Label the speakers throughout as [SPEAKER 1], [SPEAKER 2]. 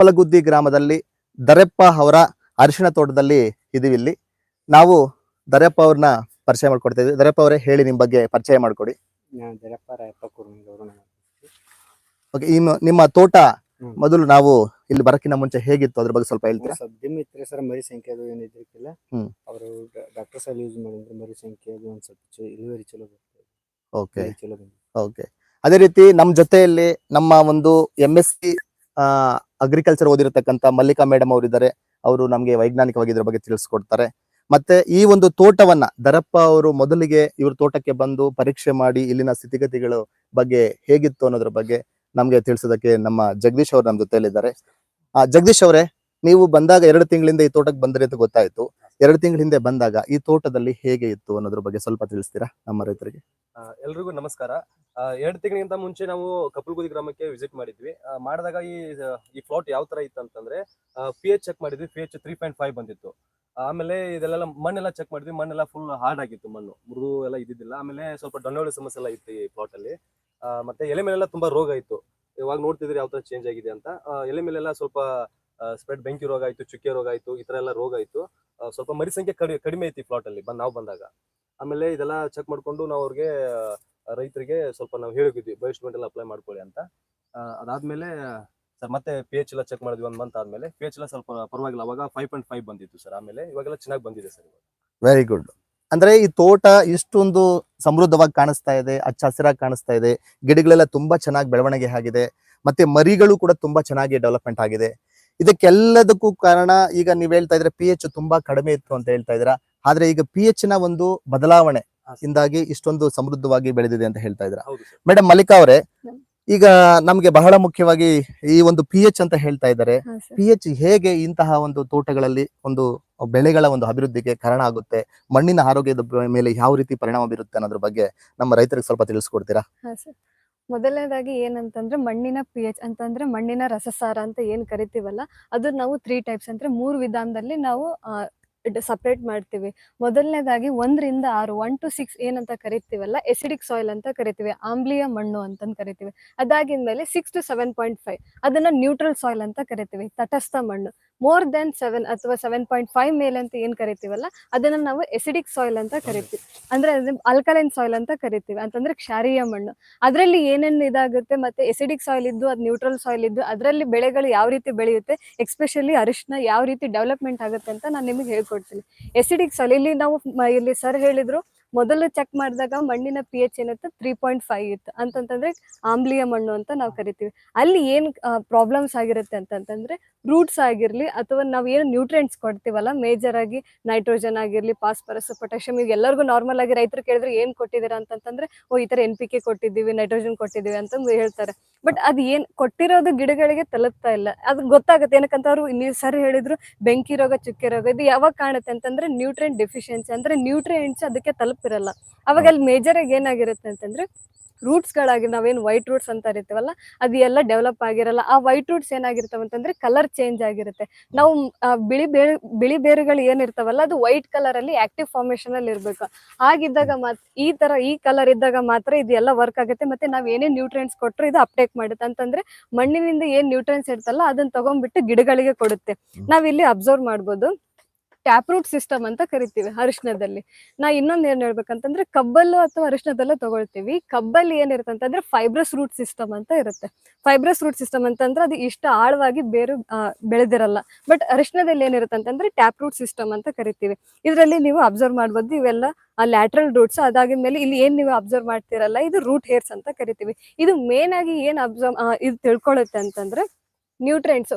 [SPEAKER 1] ಕಪ್ಪಲಗುದ್ದಿ ಗ್ರಾಮದಲ್ಲಿ ದರೆಪ್ಪ ಅವರ ಅರಿಶಿಣ ತೋಟದಲ್ಲಿ ಇದೀವಿ ಇಲ್ಲಿ. ನಾವು ದರೆಪ್ಪ ಅವ್ರನ್ನ ಪರಿಚಯ ಮಾಡ್ಕೊಡ್ತಾ ಇದ್ವಿ. ದರೆಪ್ಪ ಅವರೇ ಹೇಳಿ ನಿಮ್ ಬಗ್ಗೆ ಪರಿಚಯ ಮಾಡ್ಕೊಡಿ.
[SPEAKER 2] ನಮ್ಮ
[SPEAKER 1] ಓಕೆ ಇನ್ನು ನಿಮ್ಮ ತೋಟ
[SPEAKER 2] ಹ್ಮ್.
[SPEAKER 1] ಮೊದಲು ನಾವು ಇಲ್ಲಿ ಬರಕ್ಕಿಂತ ಮುಂಚೆ ಹೇಗಿತ್ತು? ಅದ್ರ ಬಗ್ಗೆ ಸ್ವಲ್ಪ ಹೇಳ್ತೀರಾ?
[SPEAKER 2] ಸ್ವಲ್ಪ ಡಿಮ್ ಇತ್ತು ಸರ್ ಮರಿ ಸಂಖ್ಯೆ ಅದು ಏನು ಇದ್ರಿಕ್ಕಿಲ್ಲ
[SPEAKER 1] ಹ್ಮ್.
[SPEAKER 2] ಅವರು ಡಾಕ್ಟರ್ ಸಾಲ ಯೂಸ್ ಮಾಡಿದ್ರೆ ಮರಿ ಸಂಖ್ಯೆ ಅದು ಒಂದು ಸ್ವಲ್ಪ ಚ- ಇಳುವರಿ ಚಲೋ ಬರ್ತದೆ.
[SPEAKER 1] ಓಕೆ.
[SPEAKER 2] ಇಳುವರಿ ಚಲೋ ಬಂದಿದೆ.
[SPEAKER 1] ಓಕೆ. ಅದೇ ರೀತಿ ನಮ್ಮ ಜೊತೆಯಲ್ಲಿ ನಮ್ಮ ಒಂದು ಎಂ ಎಸ್ ಸಿ ಅಗ್ರಿಕಲ್ಚರ್ ಓದಿರತಕ್ಕಂತ ಮಲ್ಲಿಕಾ ಮೇಡಮ್ ಅವರಿದ್ದಾರೆ. ಅವರು ನಮಗೆ ವೈಜ್ಞಾನಿಕವಾಗಿ ಇದರ ಬಗ್ಗೆ ತಿಳಿಸ್ಕೊಡ್ತಾರೆ. ಮತ್ತೆ ಈ ಒಂದು ತೋಟವನ್ನ ದರಪ್ಪ ಅವರು ಮೊದಲಿಗೆ ಇವ್ರ ತೋಟಕ್ಕೆ ಬಂದು ಪರೀಕ್ಷೆ ಮಾಡಿ ಇಲ್ಲಿನ ಸ್ಥಿತಿಗತಿಗಳು ಬಗ್ಗೆ ಹೇಗಿತ್ತು ಅನ್ನೋದ್ರ ಬಗ್ಗೆ ನಮ್ಗೆ ತಿಳಿಸೋದಕ್ಕೆ ನಮ್ಮ ಜಗದೀಶ್ ಅವರು ನಮ್ಮ ಜೊತೆಯಲ್ಲಿದ್ದಾರೆ. ಆ ಜಗದೀಶ್ ಅವರೇ, ನೀವು ಬಂದಾಗ ಎರಡು ತಿಂಗಳಿಂದ ಈ ತೋಟಕ್ಕೆ ಬಂದ್ರಿ ಅಂತ ಗೊತ್ತಾಯ್ತು. ಎರಡು ತಿಂಗಳ ಹಿಂದೆ ಬಂದಾಗ ಈ ತೋಟದಲ್ಲಿ ಹೇಗೆ ಇತ್ತು ಅನ್ನೋದ್ರ ಬಗ್ಗೆ ಸ್ವಲ್ಪ ತಿಳಿಸ್ತೀರಾ ನಮ್ಮ ರೈತರಿಗೆ?
[SPEAKER 3] ಎಲ್ರಿಗೂ ನಮಸ್ಕಾರ. ಎರಡು ತಿಂಗಳಿಗಿಂತ ಮುಂಚೆ ನಾವು ಕಪ್ಪಲ್ಗುದಿ ಗ್ರಾಮಕ್ಕೆ ವಿಸಿಟ್ ಮಾಡಿದ್ವಿ. ಮಾಡಿದಾಗ ಈ ಈ ಫ್ಲಾಟ್ ಯಾವ ತರ ಇತ್ತು ಅಂತಂದ್ರೆ ಪಿ ಎಚ್ ಚೆಕ್ ಮಾಡಿದ್ವಿ. P H three point five ಬಂದಿತ್ತು. ಆಮೇಲೆ ಇದೆಲ್ಲ ಮಣ್ಣೆಲ್ಲ ಚೆಕ್ ಮಾಡಿದ್ವಿ. ಮಣ್ಣೆಲ್ಲ ಫುಲ್ ಹಾರ್ಡ್ ಆಗಿತ್ತು ಮಣ್ಣು. ಮೃದು ಎಲ್ಲ ಇದ್ದಿದ್ದಿಲ್ಲ. ಆಮೇಲೆ ಸ್ವಲ್ಪ ದೊಣ್ಣೆ ಸಮಸ್ಯೆ ಎಲ್ಲ ಇತ್ತು ಈ ಪ್ಲಾಟ್ ಅಲ್ಲಿ. ಮತ್ತೆ ಎಲೆ ಮೇಲೆಲ್ಲ ತುಂಬಾ ರೋಗ ಇತ್ತು. ಇವಾಗ ನೋಡ್ತಿದ್ರೆ ಯಾವ ತರ ಚೇಂಜ್ ಆಗಿದೆ ಅಂತ. ಎಲೆ ಮೇಲೆಲ್ಲ ಸ್ವಲ್ಪ ಸ್ಪ್ರೆಡ್ ಬೆಂಕಿ ರೋಗ ಆಯ್ತು, ಚುಕ್ಕೆ ರೋಗ ಆಯ್ತು, ಈ ತರ ಎಲ್ಲ ರೋಗ ಆಯ್ತು ಸ್ವಲ್ಪ ಮರಿ ಸಂಖ್ಯೆ ಕಡಿ, ಕಡಿಮೆ ಐತಿ ಪ್ಲಾಟ್ ಅಲ್ಲಿ ಬಂದ್ ನಾವು ಬಂದಾಗ. ಆಮೇಲೆ ಇದೆಲ್ಲ ಚೆಕ್ ಮಾಡ್ಕೊಂಡು ನಾವು ಅವ್ರಿಗೆ ರೈತರಿಗೆ ಸ್ವಲ್ಪ ನಾವು ಹೇಳಿದ್ವಿ ಬಯೋಸ್ಟ್ಮೆಂಟ್ ಎಲ್ಲ ಅಪ್ಲೈ ಮಾಡ್ಕೊಳ್ಳಿ ಅಂತ. ಅದಾದ್ಮೇಲೆ ಸರ್ ಮತ್ತೆ ಪಿ ಎಚ್ ಎಲ್ಲ ಚೆಕ್ ಮಾಡಿದ್ವಿ ಒಂದ್ ಮಂತ್ ಆದ್ಮೇಲೆ ಪಿ ಎಲ್ಲ ಸ್ವಲ್ಪ ಪರವಾಗಿಲ್ಲ, ಅವಾಗ ಫೈವ್ ಪಾಯಿಂಟ್ ಫೈವ್ ಬಂದಿತ್ತು ಸರ್ ಆಮೇಲೆ ಇವಾಗೆಲ್ಲ ಚೆನ್ನಾಗಿ ಬಂದಿದೆ ಸರ್
[SPEAKER 1] ವೆರಿ ಗುಡ್ ಅಂದ್ರೆ ಈ ತೋಟ ಇಷ್ಟೊಂದು ಸಮೃದ್ಧವಾಗಿ ಕಾಣಿಸ್ತಾ ಇದೆ ಹಚ್ಚ ಹಸಿರಾಗಿ ಕಾಣಿಸ್ತಾ ಇದೆ, ಗಿಡಗಳೆಲ್ಲ ತುಂಬಾ ಚೆನ್ನಾಗಿ ಬೆಳವಣಿಗೆ ಆಗಿದೆ, ಮತ್ತೆ ಮರಿಗಳು ಕೂಡ ತುಂಬಾ ಚೆನ್ನಾಗಿ ಡೆವಲಪ್ಮೆಂಟ್ ಆಗಿದೆ. ಇದಕ್ಕೆಲ್ಲದಕ್ಕೂ ಕಾರಣ ಈಗ ನೀವ್ ಹೇಳ್ತಾ ಇದ್ರೆ ಪಿ ಎಚ್ ತುಂಬಾ ಕಡಿಮೆ ಇತ್ತು ಅಂತ ಹೇಳ್ತಾ ಇದ್ರ ಆದ್ರೆ ಈಗ ಪಿ ಎಚ್ನ ಒಂದು ಬದಲಾವಣೆ ಇಂದಾಗಿ ಇಷ್ಟೊಂದು ಸಮೃದ್ಧವಾಗಿ ಬೆಳೆದಿದೆ ಅಂತ ಹೇಳ್ತಾ
[SPEAKER 3] ಇದ್ರ
[SPEAKER 1] ಮೇಡಮ್ ಮಲ್ಲಿಕಾ ಅವರೇ ಈಗ ನಮ್ಗೆ ಬಹಳ ಮುಖ್ಯವಾಗಿ ಈ ಒಂದು ಪಿ ಎಚ್ ಅಂತ ಹೇಳ್ತಾ ಇದ್ದಾರೆ. ಪಿ ಎಚ್ ಹೇಗೆ ಇಂತಹ ಒಂದು ತೋಟಗಳಲ್ಲಿ ಒಂದು ಬೆಳೆಗಳ ಒಂದು ಅಭಿವೃದ್ಧಿಗೆ ಕಾರಣ ಆಗುತ್ತೆ ಮಣ್ಣಿನ ಆರೋಗ್ಯದ ಮೇಲೆ ಯಾವ ರೀತಿ ಪರಿಣಾಮ ಬೀರುತ್ತೆ ಅನ್ನೋದ್ರ ಬಗ್ಗೆ ನಮ್ಮ ರೈತರಿಗೆ ಸ್ವಲ್ಪ ತಿಳಿಸ್ಕೊಡ್ತೀರಾ?
[SPEAKER 4] ಮೊದಲನೇದಾಗಿ ಏನಂತಂದ್ರೆ ಮಣ್ಣಿನ ಪಿ ಎಚ್ ಅಂತಂದ್ರೆ ಮಣ್ಣಿನ ರಸಸಾರ ಅಂತ ಏನ್ ಕರಿತೀವಲ್ಲ, ಅದು ನಾವು ತ್ರೀ ಟೈಪ್ಸ್ ಅಂದ್ರೆ ಮೂರು ವಿಧಾನದಲ್ಲಿ ನಾವು ಸಪ್ರೇಟ್ ಮಾಡ್ತೀವಿ. ಮೊದಲನೇದಾಗಿ ಒಂದರಿಂದ ಆರು ಒನ್ ಟು ಸಿಕ್ಸ್ ಏನಂತ ಕರಿತೀವಲ್ಲ? ಎಸಿಡಿಕ್ ಸಾಯಿಲ್ ಅಂತ ಕರಿತೀವಿ. ಆಮ್ಲಿಯ ಮಣ್ಣು ಅಂತಂದು ಕರಿತೀವಿ. ಅದಾಗಿದ್ಮೇಲೆ six to seven point five ಅದನ್ನ ನ್ಯೂಟ್ರಲ್ ಸಾಯಿಲ್ ಅಂತ ಕರಿತೀವಿ. ತಟಸ್ಥ ಮಣ್ಣು. ಮೋರ್ ದೆನ್ ಸೆವೆನ್ ಅಥವಾ ಸೆವೆನ್ ಪಾಯಿಂಟ್ ಫೈವ್ ಮೇಲೆ ಅಂತ ಏನು ಕರಿತೀವಲ್ಲ? ಅದನ್ನ ನಾವು ಎಸಿಡಿಕ್ ಸಾಯಿಲ್ ಅಂತ ಕರಿತೀವಿ. ಅಂದ್ರೆ ಅಲ್ಕಲೈನ್ ಸಾಯಿಲ್ ಅಂತ ಕರಿತೀವಿ. ಅಂತಂದ್ರೆ ಕ್ಷಾರೀಯ ಮಣ್ಣು. ಅದರಲ್ಲಿ ಏನೇನು ಇದಾಗುತ್ತೆ ಮತ್ತೆ ಎಸಿಡಿಕ್ ಸಾಯಿಲ್ ಇದ್ದು ಅದು ನ್ಯೂಟ್ರಲ್ ಸಾಯಿಲ್ ಇದ್ದು ಅದರಲ್ಲಿ ಬೆಳೆಗಳು ಯಾವ ರೀತಿ ಬೆಳೆಯುತ್ತೆ? ಎಕ್ಸ್ಪೆಷಲಿ ಅರಿಶಿನ ಯಾವ ರೀತಿ ಡೆವಲಪ್ಮೆಂಟ್ ಆಗುತ್ತೆ ಅಂತ ನಾನು ನಿಮಗೆ ಹೇಳ್ಕೊಡ್ತೀನಿ ಎಸಿಡಿಕ್ ಸಲ ಇಲ್ಲಿ ನಾವು ಇಲ್ಲಿ ಸರ್ ಹೇಳಿದ್ರು ಮೊದಲು ಚೆಕ್ ಮಾಡಿದಾಗ ಮಣ್ಣಿನ ಪಿ ಎಚ್ ಏನಿತ್ತು ತ್ರೀ ಪಾಯಿಂಟ್ ಫೈವ್ ಇತ್ತು. ಅಂತಂತಂದ್ರೆ ಆಮ್ಲೀಯ ಮಣ್ಣು ಅಂತ ನಾವು ಕರಿತೀವಿ. ಅಲ್ಲಿ ಏನ್ ಪ್ರಾಬ್ಲಮ್ಸ್ ಆಗಿರುತ್ತೆ ಅಂತಂತಂದ್ರೆ ರೂಟ್ಸ್ ಆಗಿರ್ಲಿ ಅಥವಾ ನಾವು ಏನು ನ್ಯೂಟ್ರಿಯೆಂಟ್ಸ್ ಕೊಡ್ತೀವಲ್ಲ ಮೇಜರ್ ಆಗಿ ನೈಟ್ರೋಜನ್ ಆಗಿರ್ಲಿ ಫಾಸ್ಫರಸ್ ಪೊಟ್ಯಾಷಿಯಂ ಈಗ ಎಲ್ಲರಿಗೂ ನಾರ್ಮಲ್ ಆಗಿ ರೈತರು ಕೇಳಿದ್ರೆ ಏನ್ ಕೊಟ್ಟಿದ್ದೀರಾ ಅಂತಂತಂದ್ರೆ, ಓ, ಈ ತರ ಎನ್ ಪಿ ಕೆ ಕೊಟ್ಟಿದ್ದೀವಿ ನೈಟ್ರೋಜನ್ ಕೊಟ್ಟಿದ್ದೀವಿ ಅಂತ ಹೇಳ್ತಾರೆ. ಬಟ್ ಅದು ಏನ್ ಕೊಟ್ಟಿರೋದು ಗಿಡಗಳಿಗೆ ತಲುಪ್ತಾ ಇಲ್ಲ. ಅದು ಗೊತ್ತಾಗುತ್ತೆ. ಏನಕ್ಕಂತ ಅವರು ನೀವು ಸರ್ ಹೇಳಿದ್ರು ಬೆಂಕಿ ರೋಗ, ಚುಕ್ಕೆ ರೋಗ, ಇದು ಯಾವಾಗ ಕಾಣುತ್ತೆ ಅಂತಂದ್ರೆ ನ್ಯೂಟ್ರಿಯೆಂಟ್ ಡೆಫಿಷಿಯನ್ಸಿ ಅಂದ್ರೆ ನ್ಯೂಟ್ರಿಯೆಂಟ್ಸ್ ಅದಕ್ಕೆ ತಲುಪಿರಲ್ಲ ಅವಾಗ ಅಲ್ಲಿ ಮೇಜರ್ ಆಗಿ ಏನಾಗಿರುತ್ತೆ ಅಂತಂದ್ರೆ ರೂಟ್ಸ್ ಗಳಾಗಿ ನಾವೇನು ವೈಟ್ ರೂಟ್ಸ್ ಅಂತ ಇರ್ತೀವಲ್ಲ ಅದು ಎಲ್ಲ ಡೆವಲಪ್ ಆಗಿರಲ್ಲ. ಆ ವೈಟ್ ರೂಟ್ಸ್ ಏನಾಗಿರ್ತಾವ ಅಂತಂದ್ರೆ ಕಲರ್ ಚೇಂಜ್ ಆಗಿರುತ್ತೆ. ನಾವು ಬಿಳಿ ಬೇರೆ ಬಿಳಿ ಬೇರುಗಳು ಏನಿರ್ತಾವಲ್ಲ ಅದು ವೈಟ್ ಕಲರ್ ಅಲ್ಲಿ ಆಕ್ಟಿವ್ ಫಾರ್ಮೇಶನ್ ಅಲ್ಲಿ ಇರ್ಬೇಕು. ಆಗಿದ್ದಾಗ ಮಾತ್ರ ಈ ತರ ಈ ಕಲರ್ ಇದ್ದಾಗ ಮಾತ್ರ ಇದೆಲ್ಲ ವರ್ಕ್ ಆಗುತ್ತೆ. ಮತ್ತೆ ನಾವ್ ಏನೇ ನ್ಯೂಟ್ರಿಯೆಂಟ್ಸ್ ಕೊಟ್ಟರು ಇದು ಅಪ್ಟೇಕ್ ಮಾಡುತ್ತೆ. ಅಂತಂದ್ರೆ ಮಣ್ಣಿನಿಂದ ಏನ್ ನ್ಯೂಟ್ರಿಯೆಂಟ್ಸ್ ಇರ್ತಲ್ಲ ಅದನ್ನ ತಗೊಂಡ್ಬಿಟ್ಟು ಗಿಡಗಳಿಗೆ ಕೊಡುತ್ತೆ. ನಾವಿಲ್ಲಿ ಅಬ್ಸರ್ವ್ ಮಾಡ್ಬೋದು. ಟ್ಯಾಪ್ ರೂಟ್ ಸಿಸ್ಟಮ್ ಅಂತ ಕರಿತೀವಿ ಅರಿಶಿನದಲ್ಲಿ ನಾ ಇನ್ನೊಂದ್ ಏನ್ ಹೇಳ್ಬೇಕಂತಂದ್ರೆ ಕಬ್ಬಲ್ಲು ಅಥವಾ ಅರಿಶಿನದಲ್ಲ ತಗೊಳ್ತೀವಿ. ಕಬ್ಬಲ್ಲಿ ಏನಿರುತ್ತೆ ಅಂತಂದ್ರೆ ಫೈಬ್ರಸ್ ರೂಟ್ ಸಿಸ್ಟಮ್ ಅಂತ ಇರುತ್ತೆ. ಫೈಬ್ರಸ್ ರೂಟ್ ಸಿಸ್ಟಮ್ ಅಂತಂದ್ರೆ ಅದು ಇಷ್ಟ ಆಳವಾಗಿ ಬೇರು ಬೆಳೆದಿರಲ್ಲ. ಬಟ್ ಅರಿಶಿನದಲ್ಲಿ ಏನಿರುತ್ತೆ ಅಂತಂದ್ರೆ ಟ್ಯಾಪ್ ರೂಟ್ ಸಿಸ್ಟಮ್ ಅಂತ ಕರಿತೀವಿ. ಇದರಲ್ಲಿ ನೀವು ಅಬ್ಸರ್ವ್ ಮಾಡ್ಬೋದು ಇವೆಲ್ಲ ಲ್ಯಾಟ್ರಲ್ ರೂಟ್ಸ್ ಅದಾಗಿದ್ಮೇಲೆ ಇಲ್ಲಿ ಏನ್ ನೀವು ಅಬ್ಸರ್ವ್ ಮಾಡ್ತಿರಲ್ಲ, ಇದು ರೂಟ್ ಹೇರ್ಸ್ ಅಂತ ಕರಿತೀವಿ. ಇದು ಮೇನ್ ಆಗಿ ಏನ್ ಅಬ್ಸರ್ವ್ ಇದು ತಿಳ್ಕೊಳ್ಳುತ್ತೆ ಅಂತಂದ್ರೆ ನ್ಯೂಟ್ರಿಯೆಂಟ್ಸ್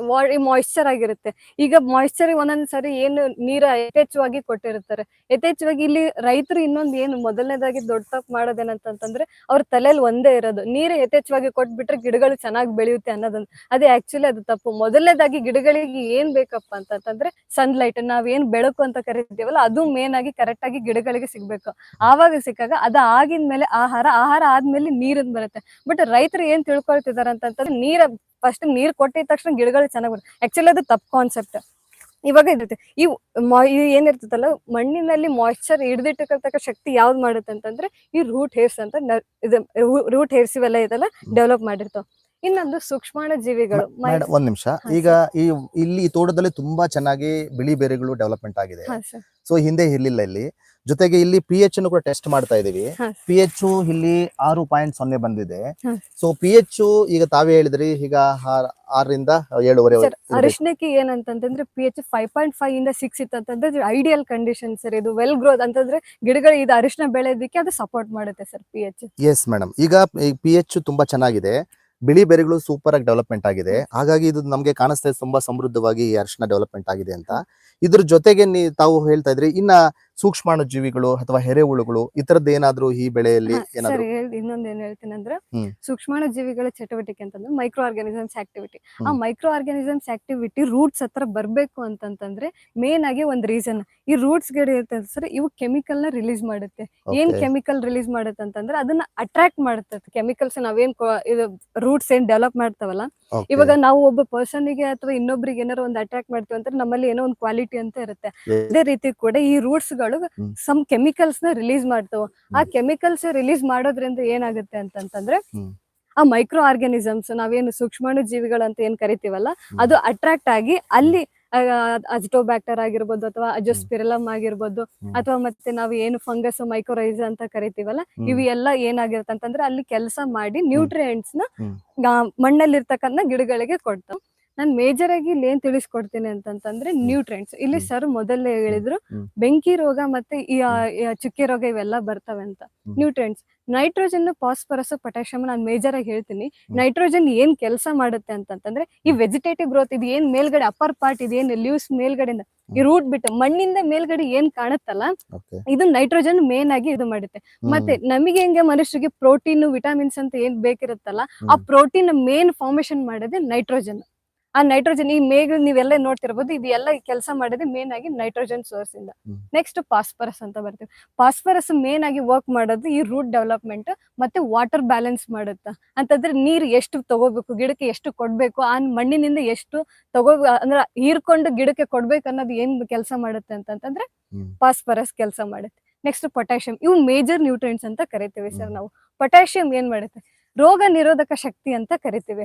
[SPEAKER 4] ಮಾಯಿಶ್ಚರ್ ಆಗಿರುತ್ತೆ. ಈಗ ಮಾಯಿಶ್ಚರ್ ಒಂದೊಂದ್ ಸರಿ ಏನು ನೀರ ಯಥೇಚ್ಛವಾಗಿ ಕೊಟ್ಟಿರ್ತಾರೆ. ಯಥೇಚ್ಛವಾಗಿ ಇಲ್ಲಿ ರೈತರು ಇನ್ನೊಂದು ಏನು ಮೊದಲನೇದಾಗಿ ದೊಡ್ಡ ತಪ್ಪು ಮಾಡೋದೇನಂತಂದ್ರೆ ಅವ್ರ ತಲೆಯಲ್ಲಿ ಒಂದೇ ಇರೋದು. ನೀರು ಯಥೇಚ್ಛವಾಗಿ ಕೊಟ್ಬಿಟ್ರೆ ಗಿಡಗಳು ಚೆನ್ನಾಗಿ ಬೆಳೆಯುತ್ತೆ ಅನ್ನೋದೊಂದು ಅದೇ ಆಕ್ಚುಲಿ ಅದು ತಪ್ಪು. ಮೊದಲನೇದಾಗಿ ಗಿಡಗಳಿಗೆ ಏನ್ ಬೇಕಪ್ಪ ಅಂತಂತಂದ್ರೆ ಸನ್ಲೈಟ್ ನಾವೇನ್ ಬೆಳಕು ಅಂತ ಕರಿತೀವಲ್ಲ ಅದು ಮೇನ್ ಆಗಿ ಕರೆಕ್ಟ್ ಆಗಿ ಗಿಡಗಳಿಗೆ ಸಿಗ್ಬೇಕು. ಆವಾಗ ಸಿಕ್ಕಾಗ ಅದು ಆಗಿದ್ಮೇಲೆ ಆಹಾರ ಆಹಾರ ಆದ್ಮೇಲೆ ನೀರದ್ ಬರುತ್ತೆ. ಬಟ್ ರೈತರು ಏನ್ ತಿಳ್ಕೊಳ್ತಿದಾರೆ ಅಂತಂತಂದ್ರೆ ನೀರ ಫಸ್ಟ್ ನೀರ್ ಕೊಟ್ಟಿದ ತಕ್ಷಣ ಗಿಡಗಳು ಚೆನ್ನಾಗಿ ಬರುತ್ತೆ. ಆಕ್ಚುಲಿ ಅದು ತಪ್ಪು ಕಾನ್ಸೆಪ್ಟ್ ಇವಾಗ ಇರುತ್ತೆ. ಈ ಏನಿರ್ತದಲ್ಲ ಮಣ್ಣಿನಲ್ಲಿ ಮಾಯಿಶ್ಚರ್ ಹಿಡಿದಿಟ್ಟತಕ್ಕ ಶಕ್ತಿ ಯಾವ್ದು ಮಾಡುತ್ತೆ ಅಂತಂದ್ರೆ ಈ ರೂಟ್ ಹೇರ್ಸ್ ಅಂತ ಇದು ರೂಟ್ ಹೇರ್ಸ್ ಇವೆಲ್ಲ ಇದೆಲ್ಲ ಡೆವಲಪ್ ಮಾಡಿರ್ತಾವ. ಇನ್ನೊಂದು ಸೂಕ್ಷ್ಮಾಣ ಜೀವಿಗಳು
[SPEAKER 1] ಒಂದ್ ನಿಮಿಷ. ಈಗ ಈ ಇಲ್ಲಿ ತೋಟದಲ್ಲಿ ತುಂಬಾ ಚೆನ್ನಾಗಿ ಬಿಳಿ ಬೇರೆಗಳು ಡೆವಲಪ್ಮೆಂಟ್ ಆಗಿದೆ. ಸೊ ಹಿಂದೆ ಇರ್ಲಿಲ್ಲ ಇಲ್ಲಿ. ಜೊತೆಗೆ ಇಲ್ಲಿ ಪಿ ಎಚ್ ಅನ್ನು ಕೂಡ ಟೆಸ್ಟ್ ಮಾಡ್ತಾ ಇದೀವಿ. ಪಿ ಎಚ್ ಇಲ್ಲಿ ಆರು ಪಾಯಿಂಟ್ ಸೊನ್ನೆ ಬಂದಿದೆ. ಸೊ ಪಿ ಎಚ್ ಈಗ ತಾವೇ ಹೇಳಿದ್ರಿ ಈಗ ಆರ್- ಆರರಿಂದ ಏಳುವರೆ
[SPEAKER 4] ಅರಿಶಿನಕ್ಕೆ ಏನಂತಂದ್ರೆ P H five point five ಇಂದ ಸಿಕ್ಸ್ ಇತ್ತು ಅಂತಂದ್ರೆ ಐಡಿಯಲ್ ಕಂಡೀಷನ್ ಸರ್ ಇದು ವೆಲ್ ಗ್ರೋತ್ ಅಂತಂದ್ರೆ ಗಿಡಗಳು ಇದು ಅರಿಶಿನ ಬೆಳೆಯೋದಕ್ಕೆ ಅದು ಸಪೋರ್ಟ್ ಮಾಡುತ್ತೆ sir P H
[SPEAKER 1] S madam ಈಗ ಪಿ ಎಚ್ ತುಂಬಾ ಚೆನ್ನಾಗಿದೆ. ಬಿಳಿ ಬೆರೆಗಳು ಸೂಪರ್ ಆಗಿ ಡೆವಲಪ್ಮೆಂಟ್ ಆಗಿದೆ. ಹಾಗಾಗಿ ಇದು ನಮಗೆ ಕಾಣಿಸ್ತಾ ಇದೆ ತುಂಬಾ ಸಮೃದ್ಧವಾಗಿ ಈ ಅರಿಶಿನ ಡೆವಲಪ್ಮೆಂಟ್ ಆಗಿದೆ ಅಂತ. ಇದ್ರ ಜೊತೆಗೆ ತಾವು ಹೇಳ್ತಾ ಇದ್ರಿ ಇನ್ನ ಸೂಕ್ಷ್ಮಾಣು ಜೀವಿಗಳು ಅಥವಾ ಎರೆಹುಳುಗಳು ಈ ತರದ್ದು ಏನಾದ್ರು ಈ ಬೆಳೆಯಲ್ಲಿ ಏನಾದ್ರು?
[SPEAKER 4] ಇನ್ನೊಂದ್ ಏನ್ ಹೇಳ್ತೀನಿ ಅಂದ್ರೆ. ಸೂಕ್ಷ್ಮಾಣು ಜೀವಿಗಳ ಚಟುವಟಿಕೆ ಅಂತಂದ್ರೆ ಮೈಕ್ರೋ ಆರ್ಗಾನಿಸಮ್ಸ್ ಆಕ್ಟಿವಿಟಿ. ಆ ಮೈಕ್ರೋ ಆರ್ಗಾನಿಸಮ್ಸ್ ಆಕ್ಟಿವಿಟಿ ರೂಟ್ಸ್ ಹತ್ರ ಬರ್ಬೇಕು ಅಂತಂತಂದ್ರೆ ಮೇನ್ ಆಗಿ ಒಂದ್ ರೀಸನ್ ಈ ರೂಟ್ಸ್ ಇರುತ್ತೆ ಸರ್ ಇವು ಕೆಮಿಕಲ್ನ ರಿಲೀಸ್ ಮಾಡುತ್ತೆ. ಏನ್ ಕೆಮಿಕಲ್ ರಿಲೀಸ್ ಮಾಡುತ್ತೆ ಅಂತಂದ್ರೆ ಅದನ್ನ ಅಟ್ರಾಕ್ಟ್ ಮಾಡುತ್ತೆ ಕೆಮಿಕಲ್ಸ್ ನಾವೇನ್ ಇದು ರೂಟ್ಸ್ ಏನ್ ಡೆವಲಪ್ ಮಾಡ್ತಾವಲ್ಲ. ಇವಾಗ ನಾವು ಒಬ್ಬ ಪರ್ಸನ್ಗೆ ಅಥವಾ ಇನ್ನೊಬ್ರಿಗೆ ಏನಾರ ಒಂದು ಅಟ್ರಾಕ್ಟ್ ಮಾಡ್ತೀವಿ ಅಂದ್ರೆ ನಮ್ಮಲ್ಲಿ ಏನೋ ಒಂದು ಕ್ವಾಲಿಟಿ ಅಂತ ಇರುತ್ತೆ. ಅದೇ ರೀತಿ ಕೂಡ ಈ ರೂಟ್ಸ್ ಗಳು
[SPEAKER 1] ಹ್ಮ್.
[SPEAKER 4] ಸಮ್ ಕೆಮಿಕಲ್ಸ್ನ ರಿಲೀಸ್ ಮಾಡ್ತಾವ. ಆ ಕೆಮಿಕಲ್ಸ್ ರಿಲೀಸ್ ಮಾಡೋದ್ರಿಂದ ಏನಾಗುತ್ತೆ ಅಂತಂತಂದ್ರೆ ಆ ಮೈಕ್ರೋ ಆರ್ಗ್ಯಾನಿಸಮ್ಸ್ ನಾವೇನು ಸೂಕ್ಷ್ಮಾಣು ಜೀವಿಗಳು ಅಂತ ಏನ್ ಕರಿತೀವಲ್ಲ ಅದು ಅಟ್ರಾಕ್ಟ್ ಆಗಿ ಅಲ್ಲಿ ಅಜಿಟೋಬ್ಯಾಕ್ಟರ್ ಆಗಿರ್ಬೋದು ಅಥವಾ ಅಜೋಸ್ಪಿರಲಮ್ ಆಗಿರ್ಬೋದು ಅಥವಾ ಮತ್ತೆ ನಾವು ಏನು ಫಂಗಸ್ ಮೈಕ್ರೋರೈಸ್ ಅಂತ ಕರಿತೀವಲ್ಲ
[SPEAKER 1] ಇವೆಲ್ಲ
[SPEAKER 4] ಇವು ಎಲ್ಲ ಏನಾಗಿರುತ್ತೆ ಅಂತಂದ್ರೆ ಅಲ್ಲಿ ಕೆಲಸ ಮಾಡಿ ನ್ಯೂಟ್ರಿಯೆಂಟ್ಸ್ನ ಮಣ್ಣಲ್ಲಿರ್ತಕ್ಕಂಥ ಗಿಡಗಳಿಗೆ ಕೊಡ್ತಾವ. ನಾನ್ ಮೇಜರ್ ಆಗಿ ಇಲ್ಲಿ ಏನ್ ತಿಳಿಸ್ಕೊಡ್ತೀನಿ ಅಂತಂತಂದ್ರೆ ನ್ಯೂಟ್ರೆಂಟ್ಸ್ ಇಲ್ಲಿ ಸರ್ ಮೊದಲೇ ಹೇಳಿದ್ರು ಬೆಂಕಿ ರೋಗ ಮತ್ತೆ ಈ ಚುಕ್ಕೆ ರೋಗ ಇವೆಲ್ಲ ಬರ್ತವೆ ಅಂತ. ನ್ಯೂಟ್ರೆಂಟ್ಸ್ ನೈಟ್ರೋಜನ್ ಫಾಸ್ಫರಸ್ ಪೊಟ್ಯಾಷಿಯಂ ನಾನು ಮೇಜರ್ ಆಗಿ ಹೇಳ್ತೀನಿ. ನೈಟ್ರೋಜನ್ ಏನ್ ಕೆಲಸ ಮಾಡುತ್ತೆ ಅಂತಂತಂದ್ರೆ ಈ ವೆಜಿಟೇಟಿವ್ ಗ್ರೋತ್ ಇದು ಏನ್ ಮೇಲ್ಗಡೆ ಅಪ್ಪರ್ ಪಾರ್ಟ್ ಇದೇನ್ ಲೀವ್ಸ್ ಮೇಲ್ಗಡೆಯಿಂದ ಈ. ರೂಟ್ ಬಿಟ್ಟು ಮಣ್ಣಿಂದ ಮೇಲ್ಗಡೆ ಏನ್ ಕಾಣುತ್ತಲ್ಲ. ಇದು ನೈಟ್ರೋಜನ್ ಮೇನ್ ಆಗಿ ಇದು ಮಾಡುತ್ತೆ. ಮತ್ತೆ ನಮಗೆ ಹೆಂಗೆ ಮನುಷ್ಯರಿಗೆ ಪ್ರೋಟೀನ್ ವಿಟಮಿನ್ಸ್ ಅಂತ ಏನ್ ಬೇಕಿರುತ್ತಲ್ಲ ಆ. ಪ್ರೋಟೀನ್ ಮೇನ್ ಫಾರ್ಮೇಶನ್ ಮಾಡೋದೇ ನೈಟ್ರೋಜನ್ ಆ ನೈಟ್ರೋಜನ್ ಈ ಮೇಘ ನೀವೆಲ್ಲ ನೋಡ್ತಿರ್ಬೋದು ಇದೆಲ್ಲ ಕೆಲಸ ಮಾಡೋದೇ ಮೇನ್ ಆಗಿ ನೈಟ್ರೋಜನ್ ಸೋರ್ಸ್ ಇಂದ. ನೆಕ್ಸ್ಟ್ ಫಾಸ್ಫರಸ್ ಅಂತ ಬರ್ತೀವಿ ಫಾಸ್ಫರಸ್ ಮೇನ್ ಆಗಿ ವರ್ಕ್ ಮಾಡೋದು ಈ ರೂಟ್ ಡೆವಲಪ್ಮೆಂಟ್ ಮತ್ತೆ ವಾಟರ್ ಬ್ಯಾಲೆನ್ಸ್ ಮಾಡುತ್ತೆ. ಅಂತಂದ್ರೆ ನೀರ್ ಎಷ್ಟು ತಗೋಬೇಕು ಗಿಡಕ್ಕೆ ಎಷ್ಟು ಕೊಡ್ಬೇಕು ಆ ಮಣ್ಣಿನಿಂದ ಎಷ್ಟು ತಗೋ ಅಂದ್ರೆ ಹೀರ್ಕೊಂಡು ಗಿಡಕ್ಕೆ ಕೊಡ್ಬೇಕು ಅನ್ನೋದು ಏನ್ ಕೆಲಸ ಮಾಡುತ್ತೆ ಅಂತಂದ್ರೆ
[SPEAKER 1] ಪಾಸ್ಪರಸ್
[SPEAKER 4] ಫಾಸ್ಫರಸ್ ಕೆಲಸ ಮಾಡುತ್ತೆ. ನೆಕ್ಸ್ಟ್ ಪೊಟ್ಯಾಷಿಯಂ ಇವು ಮೇಜರ್ ನ್ಯೂಟ್ರಿಯೆಂಟ್ಸ್ ಅಂತ ಕರಿತೀವಿ ಸರ್ ನಾವು. ಪೊಟ್ಯಾಷಿಯಂ ಏನ್ ಮಾಡುತ್ತೆ? ರೋಗ ನಿರೋಧಕ ಶಕ್ತಿ ಅಂತ ಕರಿತೀವಿ.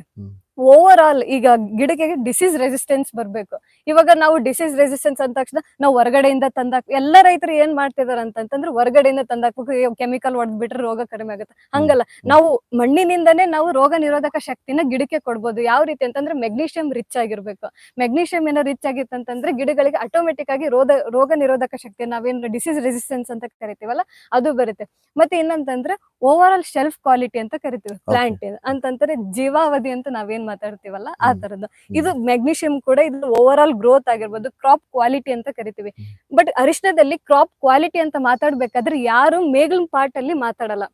[SPEAKER 4] ಓವರ್ ಆಲ್ ಈಗ ಗಿಡಕ್ಕೆ ಡಿಸೀಸ್ ರೆಸಿಸ್ಟೆನ್ಸ್ ಬರ್ಬೇಕು. ಇವಾಗ ನಾವು ಡಿಸೀಸ್ ರೆಸಿಸ್ಟೆನ್ಸ್ ಅಂದ ತಕ್ಷಣ ನಾವು ಹೊರಗಡೆಯಿಂದ ತಂದಾಕ್ ಎಲ್ಲ ರೈತರು ಏನ್ ಮಾಡ್ತಿದಾರೆ ಅಂತಂದ್ರೆ ಹೊರಗಡೆಯಿಂದ ತಂದಾಕ್ಬೇಕು ಕೆಮಿಕಲ್ ಹೊಡೆದ್ಬಿಟ್ರೆ ರೋಗ ಕಡಿಮೆ ಆಗುತ್ತೆ. ಹಂಗಲ್ಲ. ನಾವು ಮಣ್ಣಿನಿಂದನೇ ನಾವು ರೋಗ ನಿರೋಧಕ ಶಕ್ತಿನ ಗಿಡಕ್ಕೆ ಕೊಡ್ಬೋದು. ಯಾವ ರೀತಿ ಅಂತಂದ್ರೆ ಮೆಗ್ನೀಷಿಯಂ ರಿಚ್ ಆಗಿರ್ಬೇಕು. ಮೆಗ್ನೀಷಿಯಂ ಏನೋ ರಿಚ್ ಆಗಿತ್ತು ಅಂತಂದ್ರೆ ಗಿಡಗಳಿಗೆ ಆಟೋಮೆಟಿಕ್ ಆಗಿ ರೋಗ ರೋಗ ನಿರೋಧಕ ಶಕ್ತಿ ನಾವೇನು ಡಿಸೀಸ್ ರೆಸಿಸ್ಟೆನ್ಸ್ ಅಂತ ಕರಿತೀವಲ್ಲ ಅದು ಬರುತ್ತೆ. ಮತ್ತೆ ಇನ್ನಂತಂದ್ರೆ ಓವರ್ ಆಲ್ ಶೆಲ್ಫ್ ಕ್ವಾಲಿಟಿ ಅಂತ ಕರಿತೀವಿ. ಪ್ಲಾಂಟ್ ಅಂತಂದ್ರೆ ಜೀವಾವಧಿ ಅಂತ ನಾವೇನ್ ಮಾತಾಡ್ತೀವಲ್ಲ ಆ. ತರದ್ದು ಇದು ಮೆಗ್ನೀಷಿಯಂ ಕೂಡ ಇದು ಓವರ್ ಆಲ್ ಗ್ರೋತ್ ಆಗಿರ್ಬೋದು ಕ್ರಾಪ್ ಕ್ವಾಲಿಟಿ ಅಂತ ಕರಿತೀವಿ ಬಟ್ ಅರಿಶಿನದಲ್ಲಿ ಕ್ರಾಪ್ ಕ್ವಾಲಿಟಿ ಅಂತ ಮಾತಾಡ್ಬೇಕಾದ್ರೆ ಯಾರು ಮೇಗಲ್ ಪಾರ್ಟ್ ಅಲ್ಲಿ ಮಾತಾಡಲ್ಲ.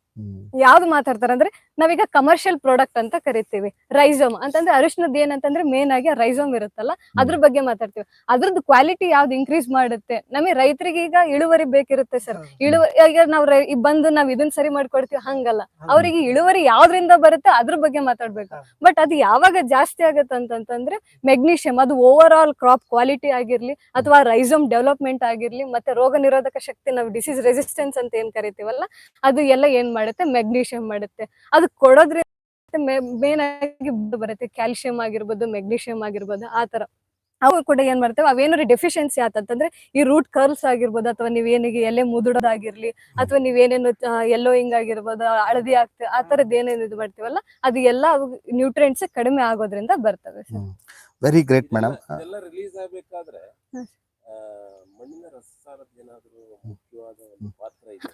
[SPEAKER 4] ಯಾವ್ದು ಮಾತಾಡ್ತಾರೆ ಅಂದ್ರೆ ನಾವೀಗ ಕಮರ್ಷಿಯಲ್ ಪ್ರಾಡಕ್ಟ್ ಅಂತ ಕರಿತೀವಿ ರೈಸೋಮ್ ಅಂತಂದ್ರೆ ಅರಿಶಿನದ ಏನಂತಂದ್ರೆ ಮೇನ್ ಆಗಿ ರೈಸೋಮ್ ಇರುತ್ತಲ್ಲ ಅದ್ರ ಬಗ್ಗೆ ಮಾತಾಡ್ತೀವಿ. ಅದ್ರದ್ದು ಕ್ವಾಲಿಟಿ ಯಾವ್ದು ಇನ್ಕ್ರೀಸ್ ಮಾಡುತ್ತೆ? ನಮಗೆ ರೈತರಿಗೆ ಈಗ ಇಳುವರಿ ಬೇಕಿರುತ್ತೆ ಸರ್ ಇಳುವರಿ ಈಗ ನಾವು ಬಂದು ನಾವ್ ಇದನ್ನ ಸರಿ ಮಾಡ್ಕೊಡ್ತೀವಿ ಹಂಗಲ್ಲ. ಅವರಿಗೆ ಇಳುವರಿ ಯಾವ್ದ್ರಿಂದ ಬರುತ್ತೆ ಅದ್ರ ಬಗ್ಗೆ ಮಾತಾಡ್ಬೇಕು. ಬಟ್ ಅದು ಯಾವಾಗ ಜಾಸ್ತಿ ಆಗತ್ತೆ ಅಂತಂದ್ರೆ ಮೆಗ್ನೀಷಿಯಂ ಅದು ಓವರ್ ಆಲ್ ಕ್ರಾಪ್ ಕ್ವಾಲಿಟಿ ಆಗಿರ್ಲಿ ಅಥವಾ ರೈಸೋಮ್ ಡೆವಲಪ್ಮೆಂಟ್ ಆಗಿರ್ಲಿ ಮತ್ತೆ ರೋಗ ನಿರೋಧಕ ಶಕ್ತಿ ನಾವು ಡಿಸೀಸ್ ರೆಸಿಸ್ಟೆನ್ಸ್ ಅಂತ ಏನ್ ಕರಿತೀವಲ್ಲ ಅದು ಎಲ್ಲ ಏನ್ ಮಾಡುತ್ತೆ ಮೆಗ್ನೀಷಿಯಂ ಮಾಡುತ್ತೆ. ಅದು ಕೊಡೋದ್ರಿಂದ ಮೇನ್ ಆಗಿ ಬರುತ್ತೆ. ಕ್ಯಾಲ್ಸಿಯಂ ಆಗಿರ್ಬೋದು ಮೆಗ್ನೀಷಿಯಂ ಆಗಿರ್ಬೋದು ಆ ತರ ಅವು ಕೂಡ ಏನ್ ಮಾಡ್ತೇವೆ ಅವೇನಾದ್ರು ಡೆಫಿಷಿಯನ್ಸಿ ಆತಂತಂದ್ರೆ ಈ ರೂಟ್ ಕರ್ಲ್ಸ್ ಆಗಿರ್ಬೋದು ಅಥವಾ ನೀವೇನಿಗೆ ಎಲೆ ಮುದುಡೋದಾಗಿರ್ಲಿ ಅಥವಾ ನೀವೇನೇನು ಎಲ್ಲೋಯಿಂಗ್ ಆಗಿರ್ಬೋದು ಹಳದಿ ಆಗ್ತದೆ ಆ ತರದ್ ಏನೇನು ಇದು ಮಾಡ್ತೀವಲ್ಲ ಅದು ಎಲ್ಲ ನ್ಯೂಟ್ರಿಯೆಂಟ್ಸ್ ಕಡಿಮೆ ಆಗೋದ್ರಿಂದ ಬರ್ತವೆ sir.
[SPEAKER 1] Very great madam
[SPEAKER 5] release ಆಗ್ಬೇಕಾದ್ರೆ ಮಣ್ಣಿನ ರಸಸಾರದ ಏನಾದ್ರೂ ಮುಖ್ಯವಾದ ಒಂದು ಪಾತ್ರ ಇದೆ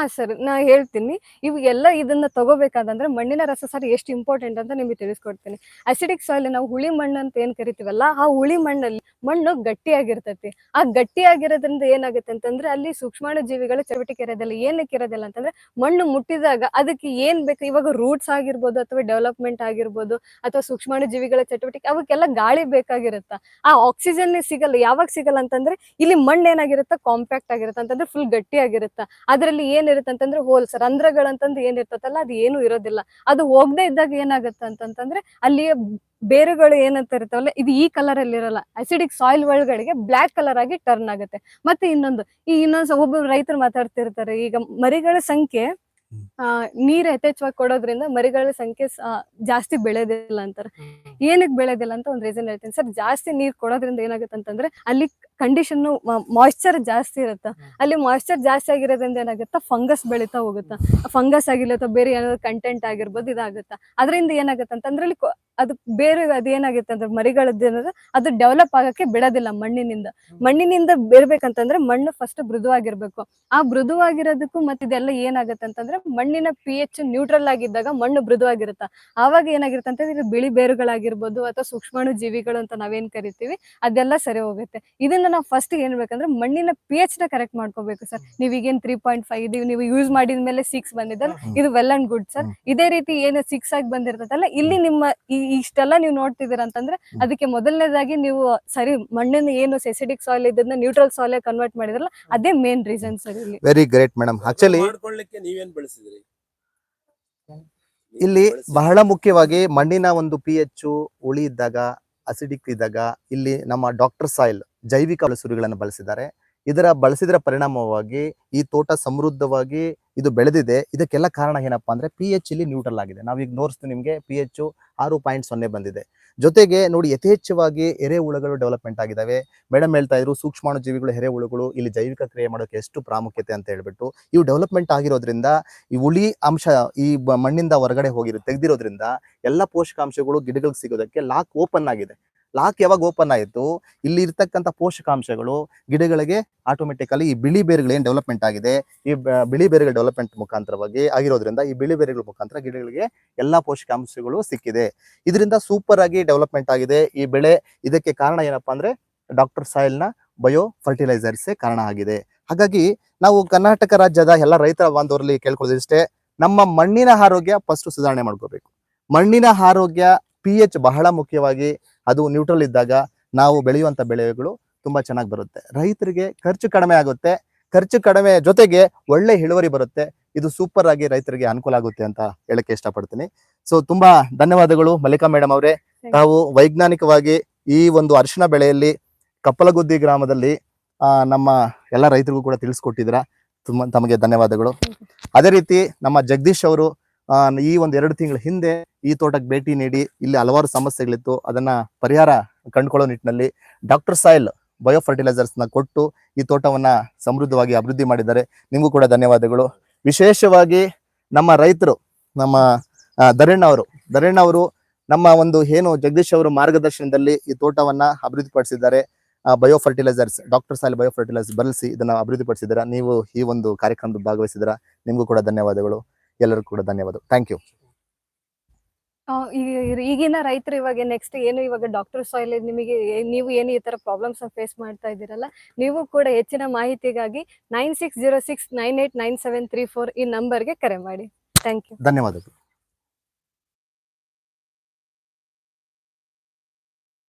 [SPEAKER 4] ಹಾ ಸರ್, ನಾ ಹೇಳ್ತೀನಿ. ಇವೆಲ್ಲ ಇದನ್ನ ತಗೋಬೇಕಾದಂದ್ರೆ ಮಣ್ಣಿನ ರಸ ಸರ್ ಎಷ್ಟು ಇಂಪಾರ್ಟೆಂಟ್ ಅಂತ ನಿಮಗೆ ತಿಳಿಸ್ಕೊಡ್ತೀನಿ. ಅಸಿಡಿಕ್ ಸಾಯಿಲ್ ನಾವು ಹುಳಿ ಮಣ್ಣು ಅಂತ ಏನ್ ಕರಿತೀವಲ್ಲ, ಆ ಹುಳಿ ಮಣ್ಣಲ್ಲಿ ಮಣ್ಣು ಗಟ್ಟಿಯಾಗಿರ್ತೈತಿ. ಆ ಗಟ್ಟಿಯಾಗಿರೋದ್ರಿಂದ ಏನಾಗುತ್ತೆ ಅಂತಂದ್ರೆ ಅಲ್ಲಿ ಸೂಕ್ಷ್ಮಾಣು ಜೀವಿಗಳ ಚಟುವಟಿಕೆ ಇರೋದಿಲ್ಲ ಏನಕ್ಕೆ ಇರೋದಿಲ್ಲ ಅಂತಂದ್ರೆ ಮಣ್ಣು ಮುಟ್ಟಿದಾಗ ಅದಕ್ಕೆ ಏನ್ ಬೇಕು ಇವಾಗ ರೂಟ್ಸ್ ಆಗಿರ್ಬೋದು ಅಥವಾ ಡೆವಲಪ್ಮೆಂಟ್ ಆಗಿರ್ಬೋದು ಅಥವಾ ಸೂಕ್ಷ್ಮಾಣು ಜೀವಿಗಳ ಚಟುವಟಿಕೆ ಅವಕ್ಕೆಲ್ಲ ಗಾಳಿ ಬೇಕಾಗಿರುತ್ತ. ಆ ಆಕ್ಸಿಜನ್ ಸಿಗಲ್ಲ, ಯಾವಾಗ ಸಿಗಲ್ಲ ಅಂತಂದ್ರೆ ಇಲ್ಲಿ ಮಣ್ಣು ಏನಾಗಿರುತ್ತೆ ಕಾಂಪ್ಯಾಕ್ಟ್ ಆಗಿರುತ್ತೆ, ಅಂತಂದ್ರೆ ಫುಲ್ ಗಟ್ಟಿಯಾಗಿರುತ್ತೆ. ಅದರಲ್ಲಿ ಏನಿರುತ್ತೆ ಅಂತಂದ್ರೆ ಹೋಲ್ಸ್ ರಂಧ್ರಗಳಂತಂದು ಏನಿರ್ತತಲ್ಲ ಅದು ಏನು ಇರೋದಿಲ್ಲ. ಅದು ಹೋಗದೆ ಇದ್ದಾಗ ಏನಾಗುತ್ತೆ ಅಂತಂತಂದ್ರೆ ಅಲ್ಲಿ ಬೇರುಗಳು ಏನಂತ ಇರ್ತಾವಲ್ಲ ಇದು ಈ ಕಲರ್ ಅಲ್ಲಿ ಇರಲ್ಲ. ಅಸಿಡಿಕ್ ಸಾಯಿಲ್ ಒಳಗಡೆಗೆ ಬ್ಲಾಕ್ ಕಲರ್ ಆಗಿ ಟರ್ನ್ ಆಗುತ್ತೆ. ಮತ್ತೆ ಇನ್ನೊಂದು ಈ ಇನ್ನೊಂದು ಒಬ್ಬ ರೈತರು ಮಾತಾಡ್ತಿರ್ತಾರೆ ಈಗ ಮರಿಗಳ ಸಂಖ್ಯೆ. ಆ, ನೀರ್ ಯಥೇಚ್ಛವಾಗಿ ಕೊಡೋದ್ರಿಂದ ಮರಿಗಳ ಸಂಖ್ಯೆ ಜಾಸ್ತಿ ಬೆಳೆಯೋದಿಲ್ಲ ಅಂತಾರೆ. ಏನಕ್ಕೆ ಬೆಳೆದಿಲ್ಲ ಅಂತ ಒಂದು ರೀಸನ್ ಹೇಳ್ತೀನಿ. ಸರ್ ಜಾಸ್ತಿ ನೀರ್ ಕೊಡೋದ್ರಿಂದ ಏನಾಗುತ್ತೆ ಅಂತಂದ್ರೆ ಅಲ್ಲಿ ಕಂಡೀಷನ್ ಮಾಯಿಶ್ಚರ್ ಜಾಸ್ತಿ ಇರುತ್ತೆ? ಅಲ್ಲಿ ಮಾಯಿಶ್ಚರ್ ಜಾಸ್ತಿ ಆಗಿರೋದ್ರಿಂದ ಏನಾಗುತ್ತೆ? ಫಂಗಸ್ ಬೆಳೀತಾ ಹೋಗುತ್ತೆ? ಫಂಗಸ್ ಆಗಿಲ್ಲ ಅಥವಾ ಬೇರೆ ಏನಾದ್ರು ಕಂಟೆಂಟ್ ಆಗಿರ್ಬೋದು ಇದಾಗುತ್ತೆ? ಅದರಿಂದ ಏನಾಗುತ್ತೆ ಅಂತಂದ್ರೆ ಅಲ್ಲಿ ಅದು ಬೇರೆ ಅದು ಏನಾಗುತ್ತೆ ಅಂದ್ರೆ ಮರಿಗಳದ್ದು ಏನಾದ್ರೆ ಅದು ಡೆವಲಪ್ ಆಗಕ್ಕೆ ಬಿಡೋದಿಲ್ಲ ಮಣ್ಣಿನಿಂದ. ಮಣ್ಣಿನಿಂದ ಬೇರ್ಬೇಕಂತಂದ್ರೆ ಮಣ್ಣು ಫಸ್ಟ್ ಮೃದುವಾಗಿರ್ಬೇಕು. ಆ ಮೃದುವಾಗಿರೋದಕ್ಕೂ ಮತ್ತೆ ಇದೆಲ್ಲ ಏನಾಗುತ್ತೆ ಅಂತಂದ್ರೆ ಮಣ್ಣಿನ ಪಿ ಎಚ್ ನ್ಯೂಟ್ರಲ್ ಆಗಿದ್ದಾಗ ಮಣ್ಣು ಮೃದುವಾಗಿರುತ್ತೆ? ಆವಾಗ ಏನಾಗಿರುತ್ತೆ ಅಂತಂದ್ರೆ ಬಿಳಿ ಬೇರುಗಳಾಗಿರ್ಬೋದು ಅಥವಾ ಸೂಕ್ಷ್ಮಾಣು ಜೀವಿಗಳು ಅಂತ ನಾವೇನ್ ಕರಿತೀವಿ ಅದೆಲ್ಲ ಸರಿ ಹೋಗುತ್ತೆ. ಇದನ್ನ ನಾವು ಫಸ್ಟ್ ಏನ್ ಬೇಕಂದ್ರೆ ಮಣ್ಣಿನ ಪಿ ಎಚ್ನ ಕರೆಕ್ಟ್ ಮಾಡ್ಕೋಬೇಕು ಸರ್ ನೀವ್ ಈಗೇನ್ ತ್ರೀ ಪಾಯಿಂಟ್ ಫೈವ್ ಇದೀವಿ ನೀವು ಯೂಸ್ ಮಾಡಿದ ಮೇಲೆ ಸಿಕ್ಸ್ ಬಂದಿದ್ದಲ್ಲ ಇದು ವೆಲ್ ಅಂಡ್ ಗುಡ್ ಸರ್ ಇದೇ ರೀತಿ ಏನು ಸಿಕ್ಸ್ ಆಗಿ ಬಂದಿರ್ತದಲ್ಲ ಇಲ್ಲಿ ನಿಮ್ಮ ಇಷ್ಟೆಲ್ಲ ನೀವು ನೋಡ್ತಿದ್ದೀರ ಅಂತಂದ್ರೆ ಅದಕ್ಕೆ ಮೊದಲನೇದಾಗಿ ನೀವು ಸರಿ ಮಣ್ಣಿನ ಏನು ಸೆಸಿಡಿಕ್ ಸಾಯಿಲ್ ಇದನ್ನ ನ್ಯೂಟ್ರಲ್ ಸಾಯಿಲ್ ಕನ್ವರ್ಟ್ ಮಾಡಿದ್ರಲ್ಲ ಅದೇ ಮೇನ್ ರೀಸನ್ ಸರ್ ಇಲ್ಲಿ.
[SPEAKER 1] ವೆರಿ ಗ್ರೇಟ್ ಮೇಡಮ್ ಆಕ್ಚುಲಿ
[SPEAKER 5] ಮಾಡ್ಕೊಳ್ಳಿಕ್ಕೆ ನೀವೇನ್ ಬೆಳೆಸಿದ್ರಿ?
[SPEAKER 1] ಇಲ್ಲಿ ಬಹಳ ಮುಖ್ಯವಾಗಿ ಮಣ್ಣಿನ ಒಂದು ಪಿ ಎಚ್ ಉಳಿ ಇದ್ದಾಗ ಅಸಿಡಿಕ್ ಇದ್ದಾಗ ಇಲ್ಲಿ ನಮ್ಮ ಡಾಕ್ಟರ್ ಸಾಯಿಲ್ ಜೈವಿಕ ಬಳಸುರಿಗಳನ್ನು ಬಳಸಿದ್ದಾರೆ. ಇದರ ಬಳಸಿದರ ಪರಿಣಾಮವಾಗಿ ಈ ತೋಟ ಸಮೃದ್ಧವಾಗಿ ಇದು ಬೆಳೆದಿದೆ. ಇದಕ್ಕೆಲ್ಲ ಕಾರಣ ಏನಪ್ಪಾ ಅಂದ್ರೆ ಪಿ ಎಚ್ ಇಲ್ಲಿ ನ್ಯೂಟ್ರಲ್ ಆಗಿದೆ. ನಾವು ಈಗ ನೋಡಿಸ್ತೀವಿ ನಿಮಗೆ ಪಿ ಎಚ್ ಆರು ಪಾಯಿಂಟ್ ಸೊನ್ನೆ ಬಂದಿದೆ. ಜೊತೆಗೆ ನೋಡಿ ಯಥೇಚ್ಛವಾಗಿ ಎರೆಹುಳುಗಳು ಡೆವಲಪ್ಮೆಂಟ್ ಆಗಿದ್ದಾವೆ ಮೇಡಮ್ ಹೇಳ್ತಾ ಇದ್ರು ಸೂಕ್ಷ್ಮಾಣು ಜೀವಿಗಳು ಎರೆಹುಳುಗಳು ಇಲ್ಲಿ ಜೈವಿಕ ಕ್ರಿಯೆ ಮಾಡೋಕೆ ಎಷ್ಟು ಪ್ರಾಮುಖ್ಯತೆ ಅಂತ ಹೇಳ್ಬಿಟ್ಟು. ಇವು ಡೆವಲಪ್ಮೆಂಟ್ ಆಗಿರೋದ್ರಿಂದ ಈ ಉಳಿ ಅಂಶ, ಈ ಮಣ್ಣಿಂದ ಹೊರಗಡೆ ಹೋಗಿರೋ ತೆಗೆದಿರೋದ್ರಿಂದ ಎಲ್ಲ ಪೋಷಕಾಂಶಗಳು ಗಿಡಗಳಿಗೆ ಸಿಗೋದಕ್ಕೆ ಲಾಕ್ ಓಪನ್ ಆಗಿದೆ. ಲಾಕ್ ಯಾವಾಗ ಓಪನ್ ಆಯಿತು, ಇಲ್ಲಿ ಇರ್ತಕ್ಕಂಥ ಪೋಷಕಾಂಶಗಳು, ಗಿಡಗಳಿಗೆ ಆಟೋಮೆಟಿಕಲಿ ಈ ಬಿಳಿ ಬೇರುಗಳು ಏನು ಡೆವಲಪ್ಮೆಂಟ್ ಆಗಿದೆ, ಈ ಬಿಳಿ ಬೇರುಗಳ ಡೆವಲಪ್ಮೆಂಟ್ ಮುಖಾಂತರವಾಗಿ ಆಗಿರೋದ್ರಿಂದ ಈ ಬಿಳಿ ಬೇರುಗಳ ಮುಖಾಂತರ ಗಿಡಗಳಿಗೆ ಎಲ್ಲಾ ಪೋಷಕಾಂಶಗಳು ಸಿಕ್ಕಿದೆ. ಇದರಿಂದ ಸೂಪರ್ ಆಗಿ ಡೆವಲಪ್ಮೆಂಟ್ ಆಗಿದೆ. ಈ ಬೆಳೆ, ಇದಕ್ಕೆ ಕಾರಣ ಏನಪ್ಪಾ ಅಂದ್ರೆ ಡಾಕ್ಟರ್ ಸಾಯಿಲ್ನ ಬಯೋ ಫರ್ಟಿಲೈಸರ್ಸೇ ಕಾರಣ ಆಗಿದೆ. ಹಾಗಾಗಿ ನಾವು ಕರ್ನಾಟಕ ರಾಜ್ಯದ ಎಲ್ಲ ರೈತರ ಬಾಂಧವರಲ್ಲಿ ಕೇಳ್ಕೊಳ್ಳೋದಿಷ್ಟೇ, ನಮ್ಮ ಮಣ್ಣಿನ ಆರೋಗ್ಯ ಫಸ್ಟ್ ಸುಧಾರಣೆ ಮಾಡ್ಕೋಬೇಕು. ಮಣ್ಣಿನ ಆರೋಗ್ಯ ಪಿ ಎಚ್ ಬಹಳ ಮುಖ್ಯವಾಗಿ ಅದು ನ್ಯೂಟ್ರಲ್ ಇದ್ದಾಗ ನಾವು ಬೆಳೆಯುವಂತ ಬೆಳೆಗಳು ತುಂಬಾ ಚೆನ್ನಾಗಿ ಬರುತ್ತೆ. ರೈತರಿಗೆ ಖರ್ಚು ಕಡಿಮೆ ಆಗುತ್ತೆ. ಖರ್ಚು ಕಡಿಮೆ ಜೊತೆಗೆ ಒಳ್ಳೆ ಇಳುವರಿ ಬರುತ್ತೆ. ಇದು ಸೂಪರ್ ಆಗಿ ರೈತರಿಗೆ ಅನುಕೂಲ ಆಗುತ್ತೆ ಅಂತ ಹೇಳಕ್ಕೆ ಇಷ್ಟಪಡ್ತೀನಿ. ಸೊ ತುಂಬಾ ಧನ್ಯವಾದಗಳು ಮಲ್ಲಿಕಾ ಮೇಡಮ್ ಅವರೇ. ತಾವು ವೈಜ್ಞಾನಿಕವಾಗಿ ಈ ಒಂದು ಅರಿಶಿಣ ಬೆಳೆಯಲ್ಲಿ ಕಪ್ಪಲಗುದ್ದಿ ಗ್ರಾಮದಲ್ಲಿ ಆ, ನಮ್ಮ ಎಲ್ಲ ರೈತರಿಗೂ ಕೂಡ ತಿಳಿಸ್ಕೊಟ್ಟಿದ್ರ ತುಂಬ ತಮಗೆ ಧನ್ಯವಾದಗಳು. ಅದೇ ರೀತಿ ನಮ್ಮ ಜಗದೀಶ್ ಅವರು ಈ ಒಂದು ಎರಡು ತಿಂಗಳ ಹಿಂದೆ ಈ ತೋಟಕ್ಕೆ ಭೇಟಿ ನೀಡಿ ಇಲ್ಲಿ ಹಲವಾರು ಸಮಸ್ಯೆಗಳಿತ್ತು. ಅದನ್ನ ಪರಿಹಾರ ಕಂಡುಕೊಳ್ಳೋ ನಿಟ್ಟಿನಲ್ಲಿ ಡಾಕ್ಟರ್ ಸಾಯಿಲ್ ಬಯೋ ಫರ್ಟಿಲೈಸರ್ಸ್ನ ಕೊಟ್ಟು ಈ ತೋಟವನ್ನ ಸಮೃದ್ಧವಾಗಿ ಅಭಿವೃದ್ಧಿ ಮಾಡಿದ್ದಾರೆ. ನಿಮಗೂ ಕೂಡ ಧನ್ಯವಾದಗಳು. ವಿಶೇಷವಾಗಿ ನಮ್ಮ ರೈತರು, ನಮ್ಮ ಧರಣ್ ಅವರು. ಧರಣ್ ಅವರು ನಮ್ಮ ಒಂದು ಏನು ಜಗದೀಶ್ ಅವರು ಮಾರ್ಗದರ್ಶನದಲ್ಲಿ ಈ ತೋಟವನ್ನ ಅಭಿವೃದ್ಧಿಪಡಿಸಿದ್ದಾರೆ. Bio fertilisers doctor Sali bio fertiliser ಬಳಸಿ ಇದನ್ನ ಅಭಿವೃದ್ಧಿಪಡಿಸಿದ್ದೀರಾ? ನೀವು ಈ ಒಂದು ಕಾರ್ಯಕ್ರಮದ ಭಾಗವಹಿಸಿದ್ದೀರಾ? ನಿಮಗೂ ಕೂಡ ಧನ್ಯವಾದಗಳು. ಎಲ್ಲರಿಗೂ ಕೂಡ ಧನ್ಯವಾದ ಥ್ಯಾಂಕ್ ಯು
[SPEAKER 4] ಈಗಿನ ರೈತರು ಇವಾಗ ನೆಕ್ಸ್ಟ್ ಏನು ಇವಾಗ ಡಾಕ್ಟರ್ ಸಾಯಿಲ್ ನಿಮಗೆ ನೀವು ಏನು ಈ ತರ ಪ್ರಾಬ್ಲಮ್ಸ್ ಫೇಸ್ ಮಾಡ್ತಾ ಇದ್ದೀರಲ್ಲ, ನೀವು ಕೂಡ ಹೆಚ್ಚಿನ ಮಾಹಿತಿಗಾಗಿ nine six zero six nine eight nine seven three four ಈ ನಂಬರ್ಗೆ ಕರೆ ಮಾಡಿ. ಥ್ಯಾಂಕ್ ಯು
[SPEAKER 1] ಧನ್ಯವಾದಗಳು.